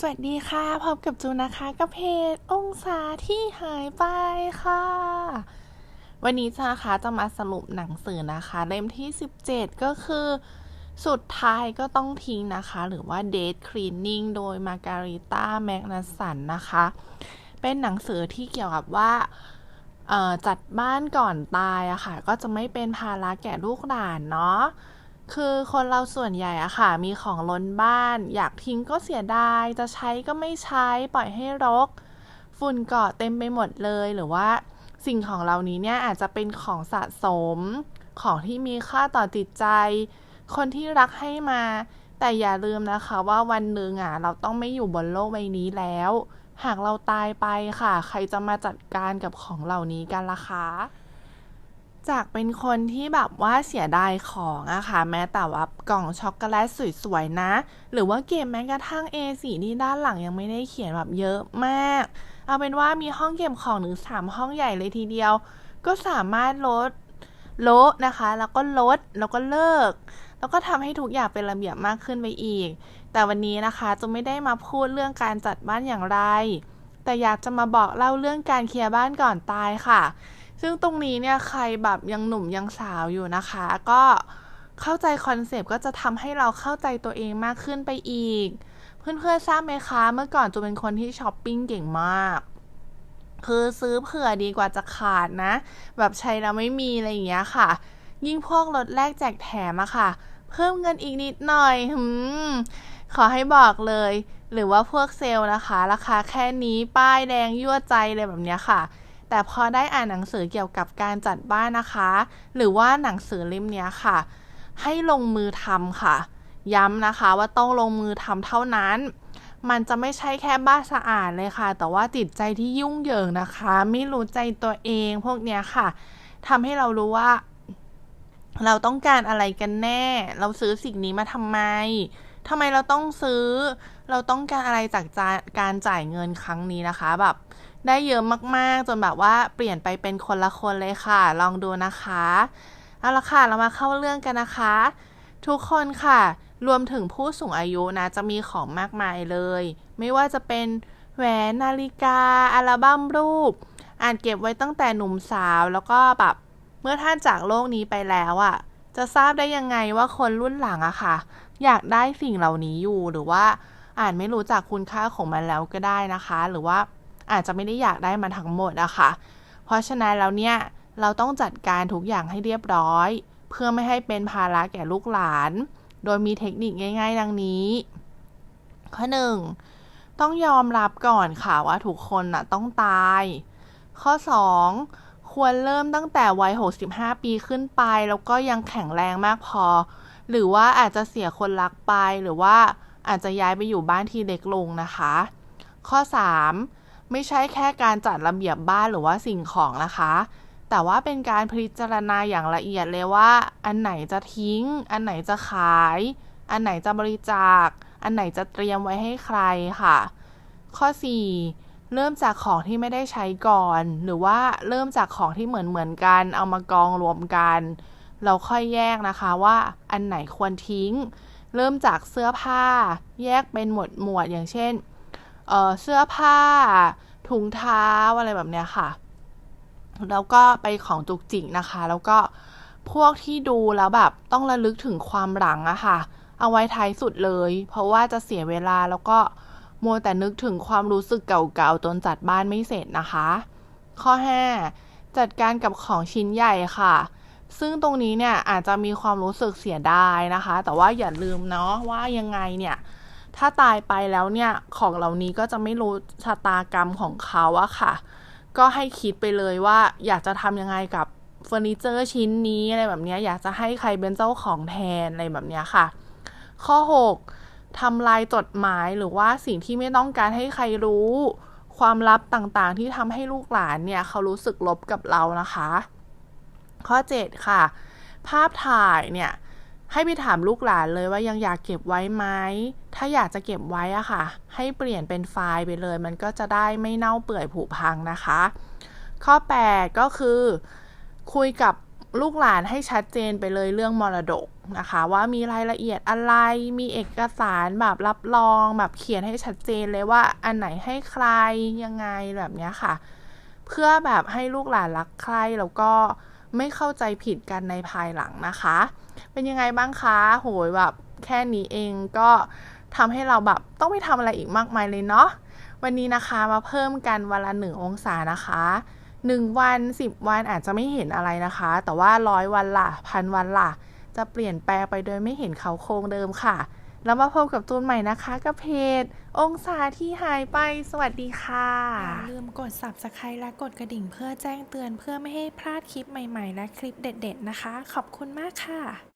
สวัสดีค่ะพบกับจูนะคะกับเพจองศาที่หายไปค่ะ วันนี้จ้าคะจะมาสรุปหนังสือนะคะเล่มที่ 17 ก็คือ สุดท้ายก็ต้องทิ้งนะคะ หรือว่า Date Cleaning โดยมาการิต้าแมกนัสสันนะคะ เป็นหนังสือที่เกี่ยวกับว่าจัดบ้านก่อนตายอะค่ะ ก็จะไม่เป็นภาระแก่ลูกหลานเนาะ คือคนเราส่วนใหญ่อะค่ะ มีของล้นบ้าน อยากทิ้งก็เสียดาย จะใช้ก็ไม่ใช้ ปล่อยให้รก ฝุ่นเกาะเต็มไปหมดเลย หรือว่าสิ่งของเหล่านี้เนี่ยอาจจะเป็นของสะสม ของที่มีค่าต่อจิตใจ คนที่รักให้มา แต่อย่าลืมนะคะว่าวันหนึ่งอะเราต้องไม่อยู่บนโลกใบนี้แล้ว หากเราตายไปค่ะ ใครจะมาจัดการกับของเหล่านี้กันล่ะคะ จากเป็นคนที่แบบว่าเสียดายของอะค่ะ แม้แต่ว่ากล่องช็อกโกแลตสวยๆนะ หรือว่าเก็บแม้กระทั่ง A4 ที่ด้านหลังยังไม่ได้เขียนแบบเยอะมาก เอาเป็นว่ามีห้องเก็บของหรือสามห้องใหญ่เลยทีเดียว ก็สามารถลดลดนะคะ แล้วก็ลดแล้วก็เลิก แล้วก็ทำให้ทุกอย่างเป็นระเบียบมากขึ้นไปอีก แต่วันนี้นะคะจะไม่ได้มาพูดเรื่องการจัดบ้านอย่างไร แต่อยากจะมาบอกเล่าเรื่องการเคลียร์บ้านก่อนตายค่ะ ซึ่งตรงนี้เนี่ยใครแบบยังหนุ่มยังสาวอยู่นะคะ ก็เข้าใจคอนเซปต์ก็จะทำให้เราเข้าใจตัวเองมากขึ้นไปอีก เพื่อนๆทราบไหมคะ เมื่อก่อนจูเป็นคนที่ช้อปปิ้งเก่งมากคือซื้อเผื่อดีกว่าจะขาดนะ แบบใช้แล้วไม่มีอะไรอย่างเงี้ยค่ะ ยิ่งพวกลดแลกแจกแถมอะค่ะ เพิ่มเงินอีกนิดหน่อยหืมขอให้บอกเลย หรือว่าพวกเซลล์นะคะ ราคาแค่นี้ป้ายแดงยั่วใจเลยแบบเนี้ยค่ะ แต่พอได้อ่านหนังสือเกี่ยวกับการจัดบ้านนะคะ หรือว่าหนังสือเล่มเนี้ยค่ะ ให้ลงมือทำค่ะ ย้ำนะคะว่าต้องลงมือทำเท่านั้น มันจะไม่ใช่แค่บ้านสะอาดเลยค่ะ แต่ว่าจิตใจที่ยุ่งเหยิงนะคะ ไม่รู้ใจตัวเองพวกเนี้ยค่ะทำให้เรารู้ว่า เราต้องการอะไรกันแน่ เราซื้อสิ่งนี้มาทำไมทำไมเราต้องซื้อ เราต้องการอะไรจากการจ่ายเงินครั้งนี้นะคะ แบบ ได้เยอะมากๆ จนแบบว่าเปลี่ยนไปเป็นคนละคนเลยค่ะ ลองดูนะคะ เอาละค่ะ เรามาเข้าเรื่องกันนะคะ ทุกคนค่ะ รวมถึงผู้สูงอายุนะ จะมีของมากมายเลย ไม่ว่าจะเป็นแหวนนาฬิกา อัลบั้มรูป อ่านเก็บไว้ตั้งแต่หนุ่มสาวแล้วก็แบบเมื่อท่านจากโลกนี้ไปแล้วอะ่ะ จะทราบได้ยังไงว่าคนรุ่นหลังอะค่ะ อยากได้สิ่งเหล่านี้อยู่หรือว่าอ่านไม่รู้จักคุณค่าของมันแล้วก็ได้นะคะ หรือว่า อาจจะไม่ได้อยากได้มันทั้งหมดอะค่ะ เพราะฉะนั้นแล้วเนี่ยเราต้องจัดการทุกอย่างให้เรียบร้อย เพื่อไม่ให้เป็นภาระแก่ลูกหลาน โดยมีเทคนิคง่าย ๆ ดังนี้ ข้อ 1. ต้องยอมรับก่อนค่ะว่าทุกคนน่ะต้องตาย ข้อ 2. ควรเริ่มตั้งแต่วัย 65 ปีขึ้นไป แล้วก็ยังแข็งแรงมากพอ หรือว่าอาจจะเสียคนรักไปหรือว่าอาจจะย้ายไปอยู่บ้านที่เล็กลงนะคะ ข้อ 3. ไม่ใช่แค่การจัดระเบียบบ้านหรือว่าสิ่งของนะคะ แต่ว่าเป็นการพิจารณาอย่างละเอียดเลยว่า อันไหนจะทิ้ง อันไหนจะขาย อันไหนจะบริจาค อันไหนจะเตรียมไว้ให้ใครค่ะ ข้อ 4. เริ่มจากของที่ไม่ได้ใช้ก่อน หรือว่าเริ่มจากของที่เหมือนเหมือนกัน เอามากองรวมกัน เราค่อยแยกนะคะว่าอันไหนควรทิ้ง เริ่มจากเสื้อผ้า แยกเป็นหมวดหมวดอย่างเช่น เเสื้อผ้า ถุงเท้าอะไรแบบเนี้ยค่ะ แล้วก็ไปของจุกจิกนะคะ แล้วก็พวกที่ดูแล้วแบบต้องระลึกถึงความหลังอะค่ะ เอาไว้ท้ายสุดเลย เพราะว่าจะเสียเวลาแล้วก็มัวแต่นึกถึงความรู้สึกเก่าๆจนจัดบ้านไม่เสร็จนะคะ ข้อ 5 จัดการกับของชิ้นใหญ่ค่ะ ซึ่งตรงนี้เนี่ยอาจจะมีความรู้สึกเสียดายนะคะ แต่ว่าอย่าลืมเนาะว่ายังไงเนี่ย ถ้าตายไปแล้วเนี่ยของเหล่านี้ก็จะไม่รู้ชะตากรรมของเขาอะค่ะ ก็ให้คิดไปเลยว่าอยากจะทำยังไงกับเฟอร์นิเจอร์ชิ้นนี้อะไรแบบนี้อยากจะให้ใครเป็นเจ้าของแทนอะไรแบบนี้ค่ะ ข้อ 6ทำลายจดหมายหรือว่าสิ่งที่ไม่ต้องการให้ใครรู้ ความลับต่างๆ ที่ทำให้ลูกหลานเนี่ยเขารู้สึกลบกับเรานะคะ ข้อ 7 ค่ะ ภาพถ่ายเนี่ย ให้ไปถามลูกหลานเลยว่ายังอยากเก็บไว้ไหม ถ้าอยากจะเก็บไว้อะค่ะ ให้เปลี่ยนเป็นไฟล์ไปเลย มันก็จะได้ไม่เน่าเปื่อยผุพังนะคะ ข้อ 8 ก็คือ คุยกับลูกหลานให้ชัดเจนไปเลยเรื่องมรดกนะคะ ว่ามีรายละเอียดอะไร มีเอกสารแบบรับรองแบบเขียนให้ชัดเจนเลยว่าอันไหนให้ใครยังไงแบบนี้ค่ะ เพื่อแบบให้ลูกหลานรักใครแล้วก็ ไม่เข้าใจผิดกันในภายหลังนะคะ เป็นยังไงบ้างคะ โหยแบบแค่นี้เองก็ทำให้เราแบบต้องไม่ทำอะไรอีกมากมายเลยเนาะ วันนี้นะคะมาเพิ่มกันวันละหนึ่งองศานะคะหนึ่งวันสิบวันอาจจะไม่เห็นอะไรนะคะ แต่ว่าร้อยวันล่ะพันวันล่ะจะเปลี่ยนแปลงไปโดยไม่เห็นเขาโครงเดิมค่ะ แล้วมาพบกับตูนใหม่นะคะกับเพจ องศาที่หายไปสวัสดีค่ะอย่าลืมกด subscribe และกดกระดิ่งเพื่อแจ้งเตือนเพื่อไม่ให้พลาดคลิปใหม่ๆ และคลิปเด็ด ๆ นะคะ ขอบคุณมากค่ะ